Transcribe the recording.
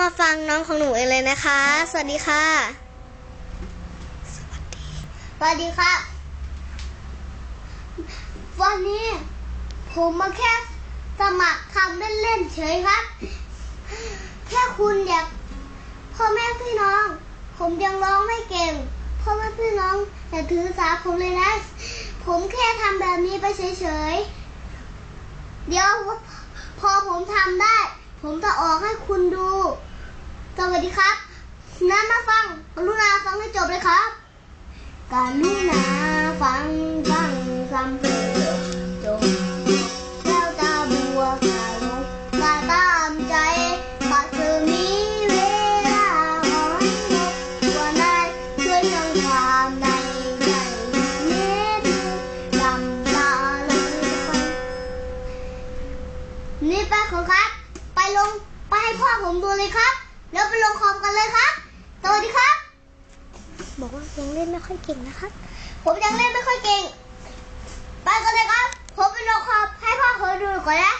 มาฟังน้องของหนูเองเลยนะคะ สวัสดีค่ะสวัสดีครับ วันนี้ ผมมาแค่สมัครทำเล่นๆเฉยครับ แค่คุณอยากพ่อแม่พี่น้อง ผมยังร้องไม่เก่งพ่อแม่พี่น้องอย่าถือสาผมเลยนะ ผมแค่ทำแบบนี้ไปเฉยๆ เดี๋ยวพอผมทำได้ ผมจะออกให้คุณดู สวัสดีครับนั้นมาฟังกรุณาฟังให้จบเลยครับกรุณาฟังฟังคำเพลงจบแก้วตาบัวขาวลงตาตามใจปัดสือมีเวลาอให้นกว่านายช่วยทำความในใจเน็ดดำตาลงไปนี่ไปของครับ ไปลงไปให้พ่อผมดูเลยครับ เราไปลงคอมกันเลยครับ สวัสดีครับ บอกว่ายังเล่นไม่ค่อยเก่งนะครับ ผมยังเล่นไม่ค่อยเก่ง ไปกันเลยครับ ผมไปลงคอมให้พ่อเขาดูก่อนนะ